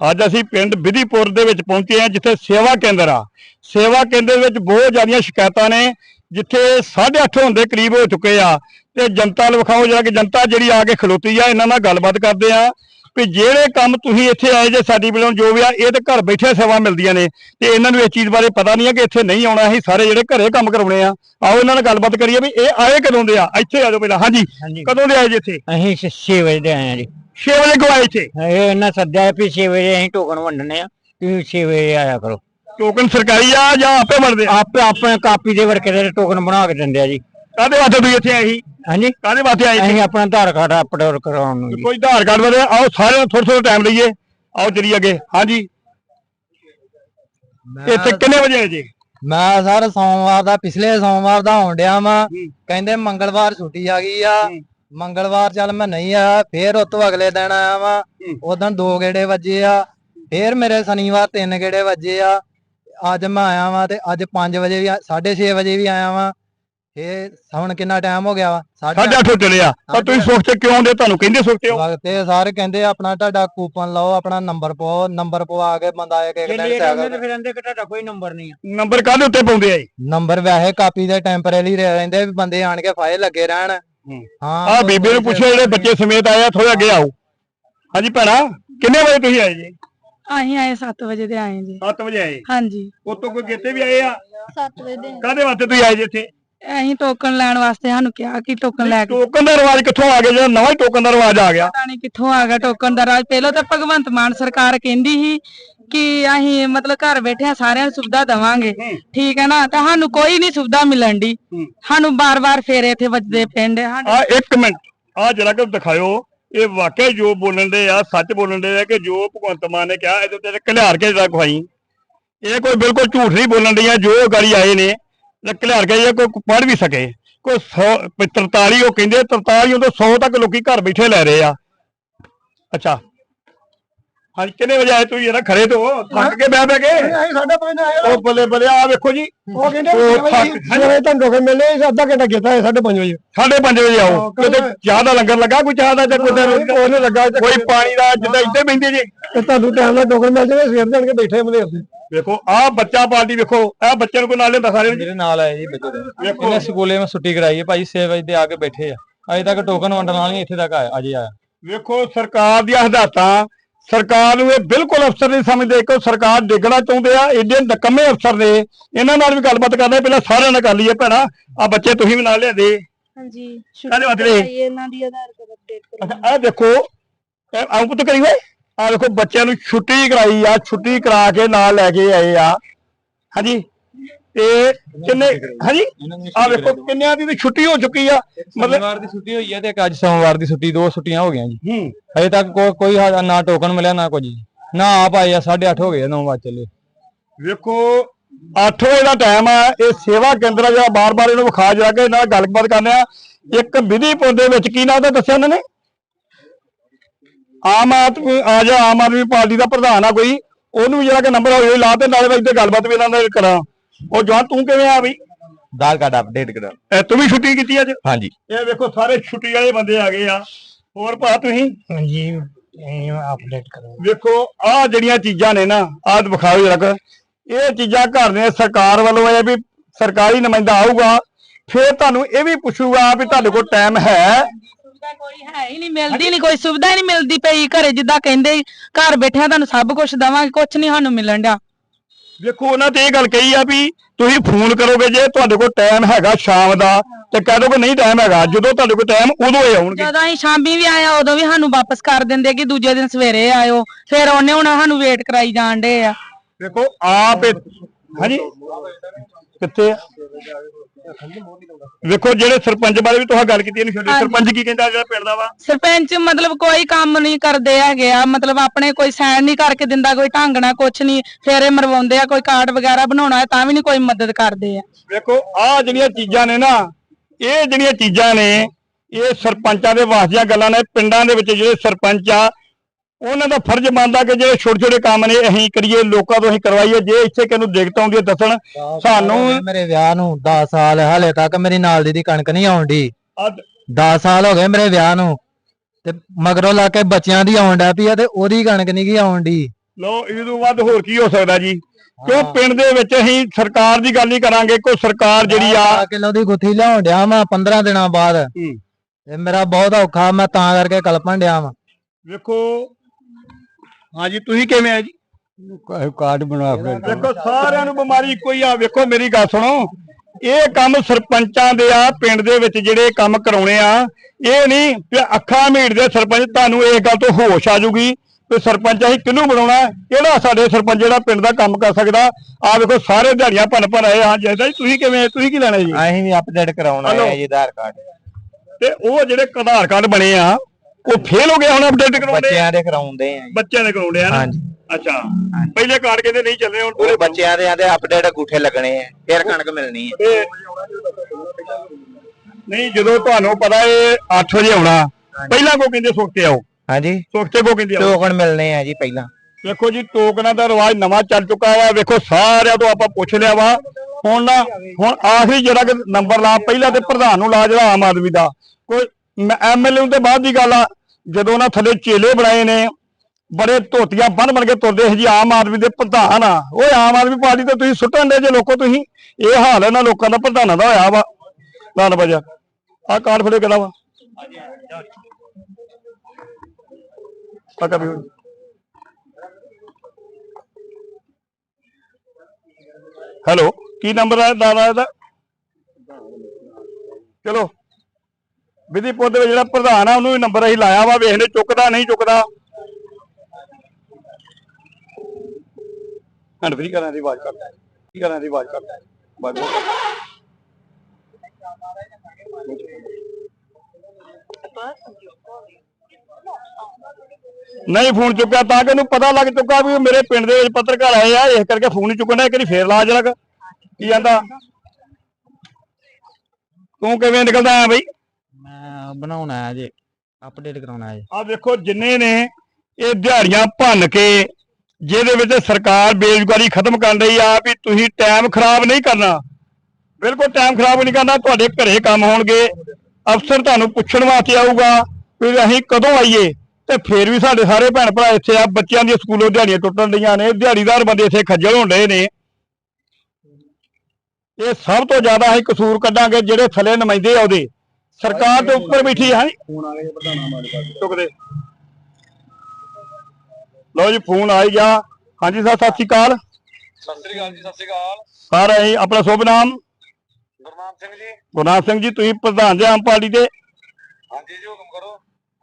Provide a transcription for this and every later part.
ਅੱਜ ਅਸੀਂ ਪਿੰਡ ਵਿਧੀਪੁਰ ਦੇ ਵਿੱਚ ਪਹੁੰਚੇ ਹਾਂ ਜਿੱਥੇ ਸੇਵਾ ਕੇਂਦਰ ਆ। ਸੇਵਾ ਕੇਂਦਰ ਵਿੱਚ ਬਹੁਤ ਜ਼ਿਆਦੀਆਂ ਸ਼ਿਕਾਇਤਾਂ ਨੇ ਜਿੱਥੇ 8:30 ਹੁੰਦੇ ਕਰੀਬ ਹੋ ਚੁੱਕੇ ਆ। ਤੇ ਜਨਤਾ ਨੂੰ ਵਿਖਾਓ ਜਿਹੜਾ ਕਿ ਜਨਤਾ ਜਿਹੜੀ ਆ ਕੇ ਖਲੋਤੀ ਆ ਇਹਨਾਂ ਨਾਲ ਗੱਲਬਾਤ ਕਰਦੇ ਆ ਵੀ ਜਿਹੜੇ ਕੰਮ ਤੁਸੀਂ ਇੱਥੇ ਆਏ ਜੇ ਸਰਟੀਫਿਕੇਟ ਜੋ ਵੀ ਆ ਇਹ ਤੇ ਘਰ ਬੈਠੇ ਸੇਵਾ ਮਿਲਦੀਆਂ ਨੇ। ਤੇ ਇਹਨਾਂ ਨੂੰ ਇਸ ਚੀਜ਼ ਬਾਰੇ ਪਤਾ ਨਹੀਂ ਹੈ ਕਿ ਇੱਥੇ ਨਹੀਂ ਆਉਣਾ ਅਸੀਂ ਸਾਰੇ ਜਿਹੜੇ ਘਰੇ ਕੰਮ ਕਰਾਉਣੇ ਆ। ਆਓ ਇਹਨਾਂ ਨਾਲ ਗੱਲਬਾਤ ਕਰੀਏ ਵੀ ਇਹ ਆਏ ਕਦੋਂ ਦੇ ਆ? ਇੱਥੇ ਆ ਜਾਓ ਪਹਿਲਾਂ। ਹਾਂਜੀ ਹਾਂਜੀ। ਕਦੋਂ ਦੇ ਆਏ ਜੀ ਇੱਥੇ? ਅਸੀਂ 6 ਵਜੇ ਦੇ ਆਏ ਆ ਜੀ। 6 ਵਜੇ ਕਿਉਂ ਆਏ ਇੱਥੇ ਇਹ ਇਹਨਾਂ ਸੱਦਿਆ ਵੀ 6 ਵਜੇ ਅਸੀਂ ਟੋਕਨ ਵੰਡਣੇ ਆ ਤੁਸੀਂ 6 ਵਜੇ ਆਇਆ ਕਰੋ। ਟੋਕਨ ਸਰਕਾਰੀ ਆ ਜਾਂ ਆਪੇ ਬਣਦੇ ਆ? ਆਪੇ ਆਪਣੇ ਕਾਪੀ ਦੇ ਵਰਕੇ ਦੇ ਟੋਕਨ ਬਣਾ ਕੇ ਦਿੰਦੇ ਆ ਜੀ। ਕਾਹਦੇ ਵਾਸਤੇ ਤੁਸੀਂ ਇੱਥੇ ਆਏ ਸੀ? ਹਾਂਜੀ। ਕਾਹਦੇ ਵਾਸਤੇ ਆਏ ਅਸੀਂ ਸੀ ਆਪਣਾ ਆਧਾਰ ਕਾਰਡ ਅਪਲੋਡ ਕਰਾਉਣ ਨੂੰ ਜੀ। ਕੋਈ ਆਧਾਰ ਕਾਰਡ ਵਾਲੇ ਆਓ ਸਾਰਿਆਂ ਨੂੰ ਥੋੜਾ ਥੋੜਾ ਟਾਈਮ ਲਈਏ। ਆਓ ਚਲੀ ਅੱਗੇ। ਹਾਂਜੀ। ਇੱਥੇ ਕਿੰਨੇ ਵਜੇ ਆਏ ਜੀ? ਮੈਂ ਸਰ ਸੋਮਵਾਰ ਦਾ ਪਿਛਲੇ ਸੋਮਵਾਰ ਦਾ ਆਉਣ ਡਿਆ ਵਾਂ। ਕਹਿੰਦੇ ਮੰਗਲਵਾਰ ਛੁੱਟੀ ਆ ਗਈ ਆ। ਮੰਗਲਵਾਰ ਚੱਲ ਮੈਂ ਨਹੀਂ ਆਇਆ ਫੇਰ ਉਸ ਤੋਂ ਅਗਲੇ ਦਿਨ ਆਇਆ ਵਾਂ। ਹੂੰ। ਉਦੋਂ ਦੋ ਗੇੜੇ ਵੱਜੇ ਆ ਫੇਰ ਮੇਰੇ ਸ਼ਨੀਵਾਰ ਤਿੰਨ ਗੇੜੇ ਵੱਜੇ ਆ। ਅੱਜ ਮੈਂ ਆਇਆ ਵਾਂ ਤੇ ਅੱਜ 5 ਵਜੇ ਵੀ 6:30 ਵਜੇ ਵੀ ਆਇਆ ਵਾਂ। ਇਹ ਹੁਣ ਕਿੰਨਾ ਟਾਈਮ ਹੋ ਗਿਆ ਵਾ? ਸਾਢੇ ਅੱਠ ਚੱਲੇ ਆ। ਪਰ ਤੁਸੀਂ ਸੁਖਤੇ ਕਿਉਂ ਆਉਂਦੇ? ਤੁਹਾਨੂੰ ਕਹਿੰਦੇ ਸੁਖਤੇ ਹੋ ਵਕਤ ਤੇ ਸਾਰੇ ਕਹਿੰਦੇ ਆਪਣਾ ਤੁਹਾਡਾ ਕੂਪਨ ਲਓ ਆਪਣਾ ਨੰਬਰ ਪਾਓ ਨੰਬਰ ਪਵਾ ਕੇ ਬੰਦਾ ਇੱਕ ਇੱਕ ਦਿਨ ਸਾਈਕਲ ਤੇ ਫਿਰ ਇਹਦੇ ਤੁਹਾਡਾ ਕੋਈ ਨੰਬਰ ਨਹੀਂ ਆ। ਨੰਬਰ ਕਾਹਦੇ ਉੱਤੇ ਪਾਉਂਦੇ ਆ ਜੀ ਨੰਬਰ ਵੈਸੇ ਕਾਪੀ ਦੇ ਟੈਂਪਰੇਰੀ ਰਹਿੰਦੇ ਵੀ ਬੰਦੇ ਆਣ ਕੇ ਫਾਇਲ ਲੱਗੇ ਰਹਿਣ। ਹੂੰ। ਆ ਬੀਬੀ ਨੂੰ ਪੁੱਛੋ ਜਿਹੜੇ ਬੱਚੇ ਸਮੇਤ ਆਏ ਆ ਥੋੜਾ ਅੱਗੇ ਆਓ। ਹਾਂਜੀ ਭੈਣਾ ਕਿੰਨੇ ਵਜੇ ਤੁਸੀਂ ਆਏ ਜੀ? ਅਸੀਂ ਆਏ 7 ਵਜੇ ਦੇ ਆਏ ਜੀ। 7 ਵਜੇ ਆਏ। ਹਾਂਜੀ। ਉਤੋਂ ਕੋਈ ਗੇਤੇ ਵੀ ਆਏ ਆ? 7 ਵਜੇ ਦੇ ਕਾਹਦੇ ਵਾਸਤੇ ਤੁਸੀਂ ਆਏ ਜੀ ਇੱਥੇ? ਅਸੀਂ ਟੋਕਨ ਲੈਣ ਵਾਸਤੇ ਸਾਨੂੰ ਕਿਹਾ ਕਿ ਟੋਕਨ ਲੈ ਕੇ ਟੋਕਨ ਦਾ ਰਿਵਾਜ ਕਿੱਥੋਂ ਆ ਗਿਆ? ਜਿਹੜਾ ਨਵਾਂ ਹੀ ਟੋਕਨ ਦਾ ਰਿਵਾਜ ਆ ਗਿਆ। ਪਤਾ ਨਹੀਂ ਕਿੱਥੋਂ ਆ ਗਿਆ ਟੋਕਨ ਦਾ ਰਾਜ ਪਹਿਲਾਂ ਤਾਂ ਭਗਵੰਤ ਮਾਨ ਸਰਕਾਰ ਕਹਿੰਦੀ ਸੀ ਕਿ ਅਸੀਂ ਮਤਲਬ ਘਰ ਬੈਠਿਆਂ ਸਾਰਿਆਂ ਨੂੰ ਸੁਵਿਧਾ ਦੇਵਾਂਗੇ। ਠੀਕ ਹੈ ਨਾ? ਤਾਂ ਸਾਨੂੰ ਕੋਈ ਨਹੀਂ ਸੁਵਿਧਾ ਮਿਲਣ ਦੀ। ਸਾਨੂੰ ਬਾਰ-ਬਾਰ ਫੇਰੇ ਇੱਥੇ ਵੱਜਦੇ ਪਿੰਡ। ਸਾਡੇ ਆ ਇੱਕ ਮਿੰਟ। ਆ ਜਰਾ ਕਿ ਦਿਖਾਇਓ। ਇਹ ਵਾਕਿਆ ਜੋ ਬੋਲਣ ਦੇ ਆ ਸੱਚ ਬੋਲਣ ਦੇ ਆ ਕਿ ਜੋ ਭਗਵੰਤ ਮਾਨ ਨੇ ਕਿਹਾ ਇਹਦੇ ਉੱਤੇ ਘਲਿਆਰ ਕੇ ਜਰਾ ਖਵਾਈ ਇਹ ਕੋਈ ਬਿਲਕੁਲ ਝੂਠ ਨਹੀਂ ਬੋਲਣ ਦੀਆਂ ਜੋ ਗਾੜੀ ਆਏ ਨੇ। ਘਲਿਆਰ ਕੇ ਇਹ ਕੋਈ ਪੜ ਵੀ ਸਕੇ। ਕੋਈ 100 43 ਉਹ ਕਹਿੰਦੇ 43 ਤੋਂ 100 ਤੱਕ ਲੋਕੀ ਘਰ ਬੈਠੇ ਲੈ ਰਹੇ ਆ। ਅੱਛਾ। ਹਾਂਜੀ ਕਿੰਨੇ ਵਜੇ ਆਏ ਤੁਸੀਂ ਜਰਾ ਖੜੇ ਤੋਂ? ਥੱਕ ਕੇ ਬਹਿ ਬਹਿ ਕੇ? ਅਸੀਂ ਸਾਢੇ ਪੰਜ ਆਏ ਉਹ ਬੱਲੇ ਬੱਲੇ ਆ ਵੇਖੋ ਜੀ। ਉਹ ਕਹਿੰਦੇ ਸਵੇਰੇ ਤੁਹਾਨੂੰ ਟੋਕਨ ਮਿਲਨੇ ਸੀ, ਅੱਧਾ ਘੰਟਾ ਕੀਤਾ ਹੈ ਸਾਢੇ ਪੰਜ ਵਜੇ। ਸਾਢੇ ਪੰਜ ਵਜੇ ਆਓ। ਹਾਂ, ਕਿਤੇ ਚਾਹ ਦਾ ਲੰਗਰ ਲੱਗਾ ਕੋਈ ਚਾਹ ਦਾ ਜਾਂ ਕੋਈ ਉਹਨੇ ਲੱਗਾ ਕੋਈ ਪਾਣੀ ਦਾ ਜਿੱਦਾਂ ਇੱਥੇ ਬੈਂਦੇ ਜੀ। ਤੇ ਤੁਹਾਨੂੰ ਟਾਈਮ ਨਾਲ ਟੋਕਨ ਮਿਲ ਜਾਵੇ ਸਵੇਰ ਜਾਣ ਕੇ ਬੈਠੇ ਮਲੇ ਉੱਤੇ ਵੇਖੋ ਆਹ ਬੱਚਾ ਪਾਰਟੀ ਵੇਖੋ ਆਹ ਬੱਚੇ ਨੂੰ ਕੋਈ ਨਾਲ ਲੈਂਦਾ ਸਾਰੇ ਮੇਰੇ ਨਾਲ ਆਏ ਜੀ ਬੱਚੇ ਦੇ। ਵੇਖੋ। ਇਹਨੇ ਸਕੂਲੇ ਮੈਂ ਛੁੱਟੀ ਕਰਾਈ ਹੈ ਭਾਈ 6 ਵਜੇ ਦੇ ਆ ਕੇ ਬੈਠੇ ਆ। ਅਜੇ ਤੱਕ ਟੋਕਨ ਵੰਡਣ ਨਾਲ ਨਹੀਂ ਇੱਥੇ ਤੱਕ ਆਇਆ ਅਜੇ ਆਇਆ। ਵੇਖੋ ਸਰਕਾਰ ਦੀਆਂ ਹਦਾਇਤਾਂ ਸਰਕਾਰ ਨੂੰ ਇਹ ਬਿਲਕੁਲ ਅਫਸਰ ਨਹੀਂ ਸਮਝਦੇ ਕਿ ਸਰਕਾਰ ਡਿੱਗਣਾ ਚਾਹੁੰਦੇ ਆ ਏਡੇ ਨਕਮੇ ਅਫਸਰ ਨੇ। ਇਹਨਾਂ ਨਾਲ ਵੀ ਗੱਲਬਾਤ ਕਰਦੇ ਆ। ਪਹਿਲਾਂ ਸਾਰਿਆਂ ਨਾਲ ਕਰ ਲਈਏ ਭੈਣਾ। ਆ ਬੱਚੇ ਤੁਸੀਂ ਵੀ ਨਾਲ ਲਿਆਦੇ। ਹਾਂਜੀ ਕਾਹਦੇ ਵਾਸਤੇ? ਇਹਨਾਂ ਦੀ ਆਧਾਰ ਕਾਰਡ ਅਪਡੇਟ ਅੱਛਾ ਇਹ ਦੇਖੋ ਇਹ ਆਉਂ ਪੁੱਤ ਕਰੀ ਓਏ ਆ ਦੇਖੋ ਬੱਚਿਆਂ ਨੂੰ ਛੁੱਟੀ ਕਰਾਈ ਆ ਛੁੱਟੀ ਕਰਾ ਕੇ ਨਾਲ ਲੈ ਕੇ ਆਏ ਆ। ਹਾਂਜੀ? ਤੇ ਕਿੰਨੇ ਹਾਂਜੀ? ਆ ਵੇਖੋ ਕਿੰਨਿਆਂ ਦੀ ਛੁੱਟੀ ਹੋ ਚੁੱਕੀ ਆ। ਮਤਲਬ ਦੀ ਛੁੱਟੀ ਹੋਈ ਹੈ ਤੇ ਅੱਜ ਸੋਮਵਾਰ ਦੀ ਛੁੱਟੀ ਦੋ ਛੁੱਟੀਆਂ ਹੋ ਗਈਆਂ ਜੀ। ਹੂੰ। ਅਜੇ ਤੱਕ ਕੋਈ ਨਾ ਟੋਕਨ ਮਿਲਿਆ ਨਾ ਕੁਝ ਨਾ ਆਪ ਆਏ ਆ 8:30 ਹੋ ਗਏ 9 ਵਜੇ ਚੱਲੇ। ਵੇਖੋ 8 ਵਜੇ ਦਾ ਟਾਈਮ ਆ ਇਹ ਸੇਵਾ ਕੇਂਦਰ ਆ ਜਿਹੜਾ ਬਾਰ-ਬਾਰ ਇਹਨੂੰ ਵਿਖਾ ਜਾ ਕੇ ਇਹਨਾਂ ਨਾਲ ਗੱਲਬਾਤ ਕਰਨੇ ਆ। ਇੱਕ ਵਿਧੀਪੁਰ ਦੇ ਵਿੱਚ ਕੀ ਨਾਮ ਦਾ ਦੱਸਿਆ ਉਹਨਾਂ ਨੇ? ਆਮ ਆਦਮੀ ਆ ਜਾ ਆਮ ਆਦਮੀ ਪਾਰਟੀ ਦਾ ਪ੍ਰਧਾਨ ਆ ਕੋਈ ਉਹਨੂੰ ਜਿਹੜਾ ਕਿ ਨੰਬਰ ਹੋਏ ਲਾ ਤੇ ਨਾਲੇ ਵਿੱਚ ਗੱਲਬਾਤ ਵੀ ਇਹਨਾਂ ਨਾਲ ਕਰਾਂ। ਉਹ ਜਵਾਨ ਤੂੰ ਕਿਵੇਂ ਆ ਬਈ ਆਧਾਰ ਕਾਰਡ ਅਪਡੇਟ ਕਰਾ। ਇਹ ਤੂੰ ਵੀ ਛੁੱਟੀ ਕੀਤੀ ਅੱਜ? ਹਾਂਜੀ। ਇਹ ਵੇਖੋ ਸਾਰੇ ਛੁੱਟੀ ਵਾਲੇ ਬੰਦੇ ਆ ਗਏ ਆ। ਹੋਰ ਭਾ ਤੁਸੀਂ? ਹਾਂਜੀ ਅਪਡੇਟ ਕਰੋ। ਵੇਖੋ ਆਹ ਜਿਹੜੀਆਂ ਚੀਜ਼ਾਂ ਨੇ ਨਾ ਆਹ ਵਿਖਾਓ ਜਰਾ। ਇਹ ਚੀਜ਼ਾਂ ਘਰ ਨੇ ਸਰਕਾਰ ਵੱਲੋਂ ਇਹ ਵੀ ਸਰਕਾਰੀ ਨੁਮਾਇੰਦਾ ਆਊਗਾ ਫਿਰ ਤੁਹਾਨੂੰ ਇਹ ਵੀ ਪੁੱਛੂਗਾ ਵੀ ਤੁਹਾਡੇ ਕੋਲ ਟਾਈਮ ਹੈ। ਸੁਵਿਧਾ ਕੋਈ ਹੈ ਹੀ ਨਹੀਂ ਮਿਲਦੀ। ਨਹੀਂ ਕੋਈ ਸੁਵਿਧਾ ਹੀ ਨਹੀਂ ਮਿਲਦੀ ਪਈ ਘਰੇ ਜਿੱਦਾਂ ਕਹਿੰਦੇ ਘਰ ਬੈਠਿਆਂ ਤੁਹਾਨੂੰ ਸਭ ਕੁਝ ਦਵਾਂਗੇ ਕੁਝ ਨਹੀਂ ਸਾਨੂੰ ਮਿਲਣ ਡਿਆ। ਵੇਖੋ ਉਹਨਾਂ ਤੇ ਇਹ ਗੱਲ ਕਹੀ ਆ ਵੀ ਤੁਸੀਂ ਫੋਨ ਕਰੋਗੇ ਜੇ ਤੁਹਾਡੇ ਕੋਲ ਟਾਈਮ ਹੈਗਾ ਸ਼ਾਮ ਦਾ ਤੇ ਕਹਿ ਦੋਗੇ ਨਹੀਂ ਟਾਈਮ ਹੈਗਾ ਜਦੋਂ ਤੁਹਾਡੇ ਕੋਲ ਟਾਈਮ ਉਦੋਂ ਹੀ ਆਉਣਗੇ। ਜਦੋਂ ਅਸੀਂ ਸ਼ਾਮੀ ਵੀ ਆਇਆ ਉਦੋਂ ਵੀ ਸਾਨੂੰ ਵਾਪਸ ਕਰ ਦਿੰਦੇ ਕਿ ਦੂਜੇ ਦਿਨ ਸਵੇਰੇ ਆਇਓ ਫਿਰ ਉਹਨੇ ਹੁਣ ਸਾਨੂੰ ਵੇਟ ਕਰਾਈ ਜਾਣ ਡੇ ਆ। ਵੇਖੋ ਆਪ ਇਹ- ਹਾਂਜੀ? ਕਿੱਥੇ ਆ? ਵੇਖੋ ਜਿਹੜੇ ਸਰਪੰਚ ਬਾਰੇ ਵੀ ਤੁਸੀਂ ਗੱਲ ਕੀਤੀ ਇਹਨੂੰ ਛੱਡੋ। ਸਰਪੰਚ ਕੀ ਕਹਿੰਦਾ ਜਿਹੜਾ ਪਿੰਡ ਦਾ ਵਾ? ਸਰਪੰਚ ਮਤਲਬ ਕੋਈ ਕੰਮ ਨਹੀਂ ਕਰਦੇ ਹੈਗੇ ਆ। ਮਤਲਬ ਆਪਣੇ ਕੋਈ ਸਾਈਨ ਨਹੀਂ ਕਰਕੇ ਦਿੰਦਾ ਕੋਈ ਢੰਗ ਨਾਲ ਕੁਛ ਨਹੀਂ। ਫੇਰੇ ਮਰਵਾਉਂਦੇ ਆ ਕੋਈ ਕਾਰਡ ਵਗੈਰਾ ਬਣਾਉਣਾ ਹੈ ਤਾਂ ਵੀ ਨਹੀਂ ਕੋਈ ਮਦਦ ਕਰਦੇ ਆ। ਵੇਖੋ ਆਹ ਜਿਹੜੀਆਂ ਚੀਜ਼ਾਂ ਨੇ ਨਾ ਇਹ ਜਿਹੜੀਆਂ ਚੀਜ਼ਾਂ ਨੇ ਇਹ ਸਰਪੰਚਾਂ ਦੇ ਵਾਸਤੀਆਂ ਗੱਲਾਂ ਨੇ। ਪਿੰਡਾਂ ਦੇ ਵਿੱਚ ਜਿਹੜੇ ਸਰਪੰਚ ਆ ਉਹਨਾਂ ਦਾ ਫਰਜ਼ ਬਣਦਾ ਕਿ ਜਿਹੜੇ ਛੋਟੇ ਛੋਟੇ ਕੰਮ ਨੇ ਅਸੀਂ ਕਰੀਏ ਲੋਕਾਂ ਤੋਂ ਅਸੀਂ ਕਰਵਾਈਏ ਜੇ ਇੱਥੇ ਕਿਹਨੂੰ ਦਿੱਕਤ ਆਉਂਦੀ ਹੈ ਦੱਸਣ। ਸਾਨੂੰ ਮੇਰੇ ਵਿਆਹ ਨੂੰ 10 ਸਾਲ ਹਲੇ ਤੱਕ ਮੇਰੀ ਨਾਲ ਦੀ ਦੀ ਕਣਕ ਨਹੀਂ ਆਉਂਦੀ। ਅੱਧ- 10 ਸਾਲ ਹੋ ਗਏ ਮੇਰੇ ਵਿਆਹ ਨੂੰ ਤੇ ਮਗਰੋਂ ਲਾ ਕੇ ਬੱਚਿਆਂ ਦੀ ਆਉਣ ਡੈ ਪਈ ਆ ਤੇ ਉਹਦੀ ਕਣਕ ਨਹੀਂ ਗਈ ਆਉਣ ਦੀ ਲੋ ਇਹ ਤੋਂ ਵੱਧ ਹੋਰ ਕੀ ਹੋ ਸਕਦਾ ਜੀ? ਕਿਉਂ ਹਾਂ। ਪਿੰਡ ਦੇ ਵਿੱਚ ਅਸੀਂ ਸਰਕਾਰ ਦੀ ਗੱਲ ਨਹੀਂ ਕਰਾਂਗੇ ਕੋਈ ਸਰਕਾਰ ਜਿਹੜੀ ਆ 10 ਕਿਲੋ ਦੀ ਗੁੱਥੀ ਲਿਆਉਣ ਡਿਆ ਮੈਂ 15 ਦਿਨਾਂ ਬਾਅਦ। ਹੂੰ। ਇਹ ਮੇਰਾ ਬਹੁਤ ਔਖਾ ਮੈਂ ਤਾਂ ਕਰਕੇ ਕਲਪਣ ਡਿਆ ਵਾਂ। ਵੇਖੋ ਹਾਂਜੀ ਤੁਸੀਂ ਕਿਵੇਂ ਆ ਜੀ? ਕਾਰਡ ਬਣਾ ਕੇ ਵੇਖੋ ਸਾਰਿਆਂ ਨੂੰ ਬਿਮਾਰੀ ਇੱਕੋ ਹੀ ਆ ਵੇਖੋ ਮੇਰੀ ਗੱਲ ਸੁਣੋ। ਇਹ ਕੰਮ ਸਰਪੰਚਾਂ ਦੇ ਆ ਪਿੰਡ ਦੇ ਵਿੱਚ ਜਿਹੜੇ ਕੰਮ ਕਰਾਉਣੇ ਆ ਇਹ ਨਹੀਂ ਕਿ ਅੱਖਾਂ ਮੀਟਦੇ ਸਰਪੰਚ ਤੁਹਾਨੂੰ ਇਹ ਗੱਲ ਤੋਂ ਹੋਸ਼ ਆ ਜੂਗੀ ਕਿ ਸਰਪੰਚ ਅਸੀਂ ਕਿਹਨੂੰ ਬਣਾਉਣਾ? ਹੈ? ਕਿਹੜਾ ਸਾਡੇ ਸਰਪੰਚ ਜਿਹੜਾ ਪਿੰਡ ਦਾ ਕੰਮ ਕਰ ਸਕਦਾ? ਆ ਵੇਖੋ ਸਾਰੇ ਦਿਹਾੜੀਆਂ ਭੰਨ ਭੰਨ ਆਏ ਹਾਂ ਜੈਸਾ ਜੀ ਤੁਸੀਂ ਕਿਵੇਂ ਤੁਸੀਂ ਕੀ ਲੈਣਾ ਜੀ? ਅਸੀਂ ਵੀ ਅਪਡੇਟ ਕਰਾਉਣਾ. ਹੈ ਜੀ ਆਧਾਰ ਕਾਰਡ। ਤੇ ਉਹ ਜਿਹੜੇ ਆਧਾਰ ਕਾਰਡ ਬਣੇ ਆ ਉਹ ਫੇਲ ਹੋ ਗਿਆ ਹੁਣ ਅਪਡੇਟ ਕਰਾਉਂਦੇ ਬੱਚਿਆਂ ਦੇ ਕਰਾਉਂਦੇ ਆ ਜੀ। ਬੱਚਿਆਂ ਦੇ ਕਰਾਉਂਦੇ ਆ ਨਾ? ਹਾਂਜੀ। ਅੱਛਾ। ਪਹਿਲੇ ਕਾਰਡ ਕਹਿੰਦੇ ਨਹੀਂ ਚੱਲਣੇ ਹੁਣ ਪੂਰੇ ਬੱਚਿਆਂ ਦੇ ਆਦੇ ਅਪਡੇਟ ਅੰਗੂਠੇ ਲੱਗਣੇ ਆ ਫਿਰ ਕਣਕ ਮਿਲਣੀ ਹੈ ਤੇ ਨਹੀਂ ਜਦੋਂ ਤੁਹਾਨੂੰ ਪਤਾ ਇਹ 8 ਵਜੇ ਆਉਣਾ ਪਹਿਲਾਂ ਕੋ ਕਹਿੰਦੇ ਸੁਖਤੇ ਆਓ। ਹਾਂਜੀ। ਸੁਖਤੇ ਕੋ ਕਹਿੰਦੇ ਆਓ। ਟੋਕਨ ਮਿਲਣੇ ਆ ਜੀ ਪਹਿਲਾਂ। ਵੇਖੋ ਜੀ ਟੋਕਨਾਂ ਦਾ ਰਿਵਾਜ ਨਵਾਂ ਚੱਲ ਚੁੱਕਾ ਆ ਵੇਖੋ ਸਾਰਿਆਂ ਤੋਂ ਆਪਾਂ ਪੁੱਛ ਲਿਆ ਵਾ। ਹੁਣ ਨਾ ਹੁਣ ਆਖਰੀ ਜਿਹੜਾ ਕਿ ਨੰਬਰ ਲਾ ਪਹਿਲਾਂ ਤੇ ਪ੍ਰਧਾਨ ਨੂੰ ਲਾ ਜਿਹੜਾ ਆਮ ਆਦਮੀ ਦਾ। ਕੋਈ ਐਮਐਲਏ ਨੂੰ ਤੇ ਬਾਅਦ ਦੀ ਗੱਲ ਆ। ਜਦੋਂ ਨਾ ਥੱਲੇ ਚੇਲੇ ਬਣਾਏ ਨੇ, ਬੜੇ ਧੋਤੀਆਂ ਬੰਨ ਬਣ ਕੇ ਤੁਰਦੇ ਸੀ ਜੀ, ਆਮ ਆਦਮੀ ਦੇ ਪ੍ਰਧਾਨ ਆ। ਉਹ ਆਮ ਆਦਮੀ ਪਾਰਟੀ ਤੇ ਤੁਸੀਂ ਸੁੱਟਣ ਦੇ ਜੇ ਲੋਕੋ, ਤੁਸੀਂ। ਇਹ ਹਾਲ ਇਹਨਾਂ ਲੋਕਾਂ ਦਾ ਪ੍ਰਧਾਨਾਂ ਦਾ ਹੋਇਆ ਵਾ। ਲਾਲ ਵਜਾ ਆ ਕਾਰਡ ਫੜੇ ਕਿਹਦਾ ਵਾ? ਪੱਕਾ ਵੀ ਹੈਲੋ, ਕੀ ਨੰਬਰ ਹੈ ਦਾਦਾ ਦਾ? ਚਲੋ। ਵਿਧੀਪੁਰ ਦੇ ਜਿਹੜਾ ਪ੍ਰਧਾਨ ਆ, ਉਹਨੂੰ ਵੀ ਨੰਬਰ ਅਸੀਂ ਲਾਇਆ ਵਾ, ਵੇਖਦੇ ਚੁੱਕਦਾ, ਨਹੀਂ ਚੁੱਕਦਾ। ਹੰਡ ਫਰੀ ਕਰਾਂ ਦੀ ਆਵਾਜ਼ ਕਰਦਾ ਕੀ ਕਰਾਂ ਦੀ ਆਵਾਜ਼ ਕਰਦਾ ਬਾਅਦ ਨਹੀਂ, ਫੋਨ ਚੁੱਕਿਆ ਤਾਂ ਕਿ ਉਹਨੂੰ ਪਤਾ ਲੱਗ ਚੁੱਕਾ ਵੀ ਮੇਰੇ ਪਿੰਡ ਦੇ ਵਿੱਚ ਪੱਤਰਕਾਰ ਆਏ ਆ, ਇਸ ਕਰਕੇ ਫੋਨ ਨਹੀਂ ਚੁੱਕਣਾ ਇੱਕ ਵਾਰੀ ਫੇਰ ਲਾ ਜਰਾ ਕੀ ਜਾਂਦਾ ਤੂੰ ਕਿਵੇਂ ਨਿਕਲਦਾ ਆ ਬਈ? ਮੈਂ ਬਣਾਉਣਾ ਹੈ ਜੀ ਅਪਡੇਟ ਕਰਾਉਣਾ ਹੈ ਆ ਵੇਖੋ ਜਿੰਨੇ ਨੇ, ਇਹ ਦਿਹਾੜੀਆਂ ਭੰਨ ਕੇ ਜਿਹਦੇ ਵਿੱਚ ਸਰਕਾਰ ਬੇਰੁਜ਼ਗਾਰੀ ਖਤਮ ਕਰ ਰਹੀ ਆ ਵੀ ਤੁਸੀਂ ਟਾਈਮ ਖਰਾਬ ਨਹੀਂ ਕਰਨਾ। ਬਿਲਕੁਲ ਟਾਈਮ ਖਰਾਬ ਨਹੀਂ ਕਰਨਾ, ਤੁਹਾਡੇ ਘਰੇ ਕੰਮ ਹੋਣਗੇ। ਅਫਸਰ ਤੁਹਾਨੂੰ ਪੁੱਛਣ ਵਾਸਤੇ ਆਊਗਾ ਵੀ ਅਸੀਂ ਕਦੋਂ ਆਈਏ ਤੇ ਫੇਰ ਵੀ ਸਾਡੇ ਸਾਰੇ ਭੈਣ ਭਰਾ ਇੱਥੇ ਆ, ਬੱਚਿਆਂ ਦੀਆਂ ਸਕੂਲੋਂ ਦਿਹਾੜੀਆਂ ਟੁੱਟਣ ਡੀਆਂ ਨੇ, ਦਿਹਾੜੀਦਾਰ ਬੰਦੇ ਇੱਥੇ ਖੱਜਲ ਹੋਣ ਰਹੇ ਨੇ। ਇਹ ਸਭ ਤੋਂ ਜ਼ਿਆਦਾ ਅਸੀਂ ਕਸੂਰ ਕੱਢਾਂਗੇ ਜਿਹੜੇ ਥੱਲੇ ਨੁਮਾਇੰਦੇ ਆ ਉਹਦੇ। ਸਰਕਾਰ ਦੇ ਉੱਪਰ ਬੈਠੀ ਹੈ। ਲਓ ਜੀ ਫੋਨ ਆ ਹੀ ਗਿਆ। ਹਾਂਜੀ ਸਰ ਸਤਿ ਸ਼੍ਰੀ ਅਕਾਲ। ਸਤਿ ਸ੍ਰੀ ਅਕਾਲ ਜੀ ਸਤਿ ਸ੍ਰੀ ਅਕਾਲ। ਸਰ ਅਸੀਂ ਆਪਣਾ ਸ਼ੁਭ ਨਾਮ। ਗੁਰਨਾਮ ਸਿੰਘ ਜੀ। ਗੁਰਨਾਮ ਸਿੰਘ ਜੀ ਤੁਸੀਂ ਪ੍ਰਧਾਨ ਜੀ ਆਮ ਪਾਰਟੀ ਦੇ। ਹਾਂਜੀ ਜੀ ਹੁਕਮ ਕਰੋ।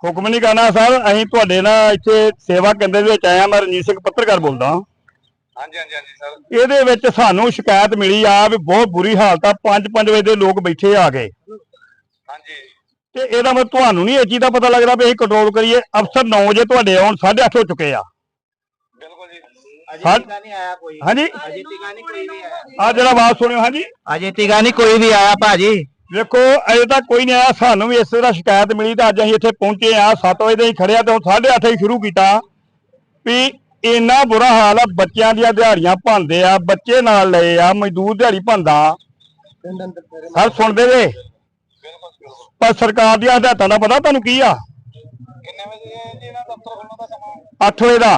ਹੁਕਮ ਨਹੀਂ ਕਰਨਾ ਸਰ ਅਸੀਂ ਤੁਹਾਡੇ ਨਾਲ ਇੱਥੇ ਸੇਵਾ ਕੇਂਦਰ ਦੇ ਵਿੱਚ ਆਇਆ ਮੈਂ ਰਣਜੀਤ ਸਿੰਘ ਪੱਤਰਕਾਰ ਬੋਲਦਾ ਹਾਂਜੀ ਹਾਂਜੀ ਹਾਂਜੀ ਸਰ। ਇਹਦੇ ਵਿੱਚ ਸਾਨੂੰ ਸ਼ਿਕਾਇਤ ਮਿਲੀ ਆ ਵੀ ਬਹੁਤ ਬੁਰੀ ਹਾਲਤ ਆ। 5-5 ਵਜੇ ਦੇ ਲੋਕ ਬੈਠੇ ਆ ਗਏ ਹਾਂਜੀ। ਤੇ ਇਹਦਾ ਮਤਲਬ ਤੁਹਾਨੂੰ ਨਹੀਂ ਇਹ ਚੀਜ਼ ਦਾ ਪਤਾ ਲੱਗਦਾ ਵੀ ਅਸੀਂ ਕੰਟਰੋਲ ਕਰੀਏ। ਅਫਸਰ 9 ਵਜੇ ਤੁਹਾਡੇ ਆਉਣ 8:30 ਹੋ ਚੁੱਕੇ ਆ। ਬਿਲਕੁਲ ਜੀ। ਹਾਂ- ਟੀਕਾ ਨਹੀਂ ਆਇਆ ਕੋਈ। ਹਾਂਜੀ? ਅਜੇ ਟੀਕਾ ਨਹੀਂ ਕੋਈ ਵੀ ਆਇਆ। ਆ ਜਿਹੜਾ ਆਵਾਜ਼ ਸੁਣਿਓ ਹਾਂਜੀ। ਅਜੇ ਟੀਕਾ ਨਹੀਂ ਕੋਈ ਵੀ ਆਇਆ ਭਾਜੀ। ਵੇਖੋ ਅਜੇ ਤੱਕ ਕੋਈ ਨਹੀਂ ਆਇਆ। ਸਾਨੂੰ ਵੀ ਇਸੇ ਤਰ੍ਹਾਂ ਸ਼ਿਕਾਇਤ ਮਿਲੀ ਤਾਂ ਅੱਜ ਅਸੀਂ ਇੱਥੇ ਪਹੁੰਚੇ ਆ। 7 ਵਜੇ ਦੇ ਹੀ ਖੜਿਆ ਤੇ ਹੁਣ 8:30 ਹੀ ਸ਼ੁਰੂ ਕੀਤਾ ਵੀ ਇੰਨਾ ਬੁਰਾ ਹਾਲ ਆ ਬੱਚਿਆਂ ਦੀਆਂ ਦਿਹਾੜੀਆਂ ਭੰਦੇ ਆ ਬੱਚੇ ਨਾਲ ਲਏ ਆ ਮਜ਼ਦੂਰ ਦਿਹਾੜੀ ਭੰਦਾ ਸਰ ਸੁਣਦੇ ਜੇ ਬਿਲਕੁਲ ਬਿਲਕੁਲ ਪਰ ਸਰਕਾਰ ਦੀਆਂ ਹਦਾਇਤਾਂ ਦਾ ਪਤਾ ਤੁਹਾਨੂੰ ਕੀ ਆ? ਕਿੰਨੇ ਵਜੇ ਜੀ ਇਹਨਾਂ ਦਫ਼ਤਰ ਖੁੱਲਣ ਦਾ ਸਮਾਂ? 8 ਵਜੇ ਦਾ।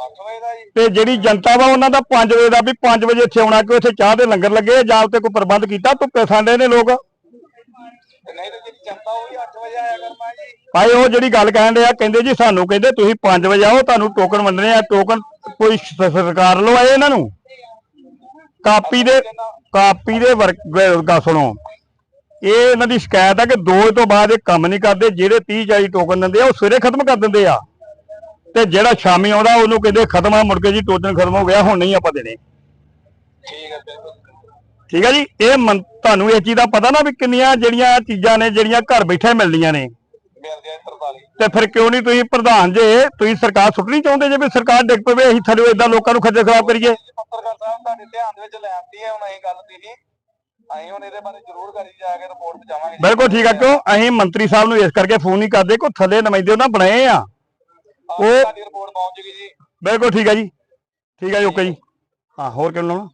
8 ਵਜੇ ਦਾ ਜੀ। ਤੇ ਜਿਹੜੀ ਜਨਤਾ ਵਾ ਉਹਨਾਂ ਦਾ 5 ਵਜੇ ਦਾ ਵੀ 5 ਵਜੇ ਇੱਥੇ ਆਉਣਾ ਕਿ ਉੱਥੇ ਚਾਹ ਦੇ ਲੰਗਰ ਲੱਗੇ ਜਾਂ ਉੱਤੇ ਕੋਈ ਪ੍ਰਬੰਧ ਕੀਤਾ ਧੁੱਪੇ ਖਾਂਦੇ ਨੇ ਲੋਕ? ਤੇ ਨਹੀਂ ਤਾਂ ਜਿਹੜੀ ਜਨਤਾ ਉਹ ਵੀ 8 ਵਜੇ ਆਇਆ ਕਰਨਾ ਜੀ। ਭਾਈ ਉਹ ਜਿਹੜੀ ਗੱਲ ਕਹਿਣ ਡਿਆ ਕਹਿੰਦੇ ਜੀ ਸਾਨੂੰ ਕਹਿੰਦੇ ਤੁਸੀਂ 5 ਵਜੇ ਆਓ ਤੁਹਾਨੂੰ ਟੋਕਨ ਵੰਡਣੇ ਆ ਟੋਕਨ ਕੋਈ ਸਰਕਾਰ ਲੋ ਆਏ ਇਹਨਾਂ ਨੂੰ? ਕਾਪੀ ਦੇ ਕਾਪੀ ਦੇ ਵਰਕ ਸੁਣੋ। ਇਹ ਇਹਨਾਂ ਦੀ ਸ਼ਿਕਾਇਤ ਹੈ ਕਿ 2 ਤੋਂ ਬਾਅਦ ਇਹ ਕੰਮ ਨਹੀਂ ਕਰਦੇ ਜਿਹੜੇ 30 40 ਟੋਕਨ ਦਿੰਦੇ ਆ ਉਹ ਸਵੇਰੇ ਖਤਮ ਕਰ ਦਿੰਦੇ ਆ। ਤੇ ਜਿਹੜਾ ਸ਼ਾਮੀ ਆਉਂਦਾ ਉਹਨੂੰ ਕਹਿੰਦੇ ਖਤਮ ਆ ਮੁੜ ਕੇ ਜੀ ਟੋਕਨ ਖਤਮ ਹੋ ਗਿਆ ਹੁਣ ਨਹੀਂ ਆਪਾਂ ਦੇਣੇ। ਠੀਕ ਹੈ ਜੀ? ਇਹ ਤੁਹਾਨੂੰ ਇਹ ਚੀਜ਼ ਦਾ ਪਤਾ ਨਾ ਵੀ ਕਿੰਨੀਆਂ ਜਿਹੜੀਆਂ ਚੀਜ਼ਾਂ ਨੇ ਜਿਹੜੀਆਂ ਘਰ ਬੈਠੇ ਮਿਲਦੀਆਂ ਨੇ। ਮਿਲ ਗਿਆ 43 ਤੇ ਫਿਰ ਕਿਉਂ ਨਹੀਂ ਤੁਸੀਂ ਪ੍ਰਧਾਨ ਜੇ ਤੁਸੀਂ ਸਰਕਾਰ ਸੁੱਟਣੀ ਚਾਹੁੰਦੇ ਜੇ ਵੀ ਸਰਕਾਰ ਡਿੱਗ ਪਵੇ ਅਸੀਂ ਥੱਲੇ ਇਦਾਂ ਲੋਕਾਂ ਨੂੰ ਖੱਜਲ ਖਰਾਬ ਕਰੀਏ? ਪੱਤਰਕਾਰ ਸਾਹਿਬ ਤੁਹਾਡੇ ਧਿਆਨ ਦੇ ਵਿੱਚ ਲੈ ਆਂਦੀ ਹੈ ਹੁਣ ਅਸੀਂ ਗੱਲ ਤੁਸੀਂ। ਅਸੀਂ ਹੁਣ ਇਹਦੇ ਬਾਰੇ ਜ਼ਰੂਰ ਕਰੀ ਜਾ ਕੇ ਰਿਪੋਰਟ ਪਹੁੰਚਾਵਾਂਗੇ ਜੀ। ਬਿਲਕੁਲ ਠੀਕ ਆ ਕਿਉਂ? ਅਸੀਂ ਮੰਤਰੀ ਸਾਹਿਬ ਨੂੰ ਇਸ ਕਰਕੇ ਫੋਨ ਨਹੀਂ ਕਰਦੇ ਕੋਈ ਥੱਲੇ ਨੁਮਾਇੰਦੇ ਉਹਨਾਂ ਬਣਾਏ ਆ। ਉਹ- ਤੁਹਾਡੀ ਰਿਪੋਰਟ ਪਹੁੰਚ ਗਈ ਜੀ। ਬਿਲਕੁਲ ਠੀਕ ਆ ਜੀ। ਠੀਕ ਆ ਜੀ ਓਕੇ ਜੀ। ਹਾਂ ਹੋਰ ਕਿਉਂ ਲਾਉਣਾ?